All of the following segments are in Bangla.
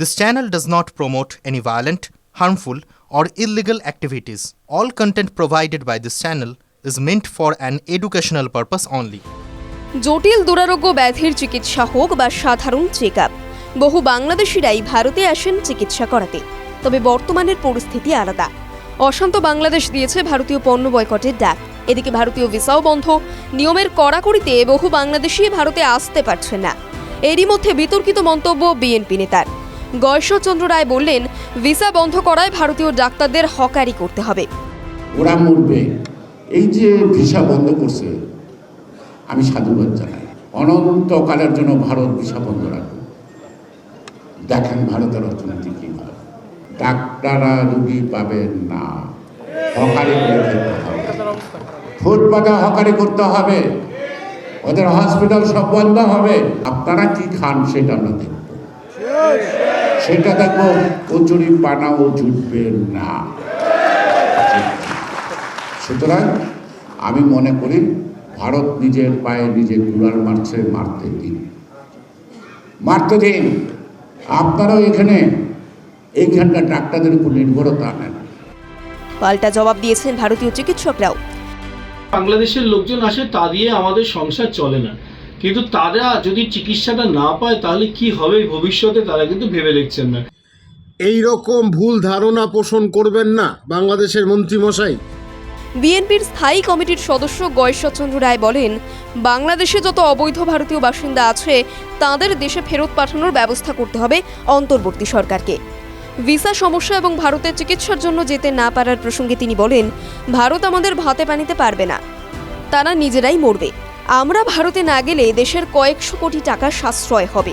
This channel does not promote any violent, harmful, or illegal activities. All content provided by this channel is meant for an educational purpose only. জটিল দুরারোগ্য ব্যাধির চিকিৎসা হোক বা সাধারণ চেক আপ বহু বাংলাদেশিরাই ভারতে আসেন চিকিৎসা করাতে। তবে বর্তমানের পরিস্থিতি আলাদা। অশান্ত বাংলাদেশ দিয়েছে ভারতীয় পণ্য বয়কটের ডাক। এদিকে ভারতীয় ভিসাও বন্ধ। নিয়মের কড়াকড়িতে বহু বাংলাদেশি ভারতে আসতে পারছেন না। এরই মধ্যে বিতর্কিত মন্তব্য বিএনপি নেতার। গয়েশ্বরচন্দ্র রায় বললেন, ভিসা বন্ধ করায় ভারতীয় ডাক্তারদের হকারি করতে হবে। ওরা মরবে এই যে ভিসা বন্ধ করছে, আমি সাধুবাদ জানাই। অনন্তকালের জন্য ভারত ভিসা বন্ধ রাখবে দেখেন ভারতের অর্থনীতি কি হয়। ডাক্তাররা রুগী পাবেন না। হকারি করে ফুটপাতে হকারি করতে হবে। ওদের হসপিটাল সব বন্ধ হবে। আপনারা কি খান সেটা আমরা দেখব। সেটা দেখো কচুরি পানাও জুটবে না। সুতরাং আমি মনে করি ভারত নিজের পায়ে নিজে কুড়াল মারছে মারতে দিন। মারতে দিন। আপনারাও এখানে এইখানকার ডাক্তারদের উপর নির্ভরতা নেন পাল্টা জবাব দিয়েছেন ভারতীয় চিকিৎসকরাও। বাংলাদেশের লোকজন আসে তা দিয়ে আমাদের সংসার চলে না। কিন্তু তারা যদি চিকিৎসাটা না পায় তাহলে কি হবে ভবিষ্যতে? তারা কিন্তু ভেবে দেখছেন না। এই রকম ভুল ধারণা পোষণ করবেন না বাংলাদেশের মন্ত্রীমশাই। বিএনপির স্থায়ী কমিটির সদস্য গয়েশ্বরচন্দ্র রায় বলেন বাংলাদেশে যত অবৈধ ভারতীয় বাসিন্দা আছে তাদের দেশে ফেরত পাঠানোর ব্যবস্থা করতে হবে অন্তর্বর্তী সরকারকে। ভিসা সমস্যা এবং ভারতের চিকিৎসার জন্য যেতে না পারার প্রসঙ্গে তিনি বলেন ভারত আমাদের ভাতে পানিতে পারবে না। তারা নিজেরাই মরবে। আমরা ভারতে না গেলে দেশের কয়েকশো কোটি টাকা সাশ্রয় হবে।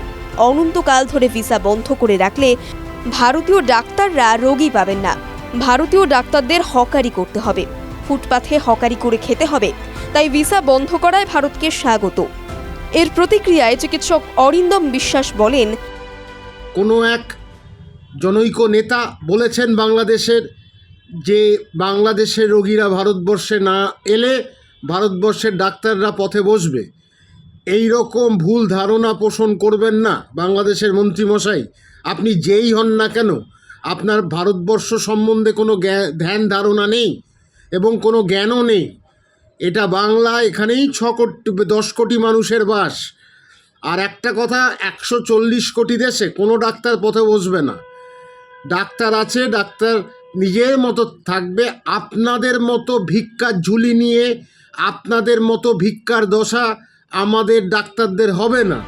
অনন্তকাল ধরে ভিসা বন্ধ করে রাখলে ভারতীয় ডাক্তাররা রোগী পাবেন না। ভারতীয় ডাক্তারদের হকারি করতে হবে। ফুটপাথে হকারি করে খেতে হবে। তাই ভিসা বন্ধ করায় ভারতকে স্বাগত। এর প্রতিক্রিয়ায় চিকিৎসক অরিন্দম বিশ্বাস বলেন, কোনো এক জনৈক নেতা বলেছেন বাংলাদেশের যে বাংলাদেশের রোগীরা ভারতবর্ষে না এলে ভারতবর্ষের ডাক্তাররা পথে বসবে। এই রকম ভুল ধারণা পোষণ করবেন না বাংলাদেশের মন্ত্রীমশাই। আপনি যেই হন না কেন, আপনার ভারতবর্ষ সম্বন্ধে কোনো ধ্যান ধারণা নেই এবং কোনো জ্ঞানও নেই। এটা বাংলা এখানেই ছ কোটি, দশ কোটি মানুষের বাস। আর একটা কথা, একশো চল্লিশ কোটি দেশে কোনো ডাক্তার পথে বসবে না। ডাক্তার আছে, ডাক্তার নিজের মতো থাকবে, আপনাদের মতো ভিক্ষার ঝুলি নিয়ে আপনাদের মতো ভিক্ষার দশা আমাদের ডাক্তারদের হবে না।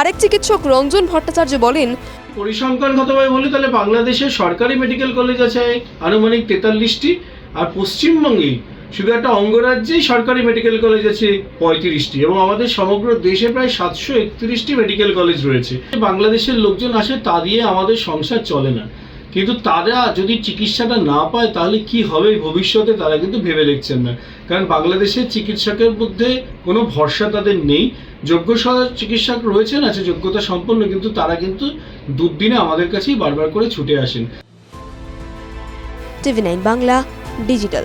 আরেক চিকিৎসক রঞ্জন ভট্টাচার্য বলেন পরিসংখ্যানগতভাবে বলি তাহলে বাংলাদেশের সরকারি মেডিকেল কলেজ আছে আনুমানিক তেতাল্লিশটি আর পশ্চিমবঙ্গে শুধু একটা অঙ্গরাজ্যেই সরকারি মেডিকেল কলেজ আছে পঁয়ত্রিশটি এবং আমাদের সমগ্র দেশে প্রায় সাতশো একত্রিশটি মেডিকেল কলেজ রয়েছে। বাংলাদেশের লোকজন আসে তা দিয়ে আমাদের সংসার চলে না। কিন্তু তারা যদি চিকিৎসাটা না পায়, তাহলে কি হবে ভবিষ্যতে? তারা কিন্তু ভেবে দেখছেন না। কারণ বাংলাদেশের চিকিৎসকের মধ্যে কোনো ভরসা তাদের নেই। যোগ্য চিকিৎসক রয়েছেন, আছে যোগ্যতা সম্পন্ন, কিন্তু তারা কিন্তু দুর্দিনে আমাদের কাছেই বারবার করে ছুটে আসেন। বাংলা, ডিজিটাল।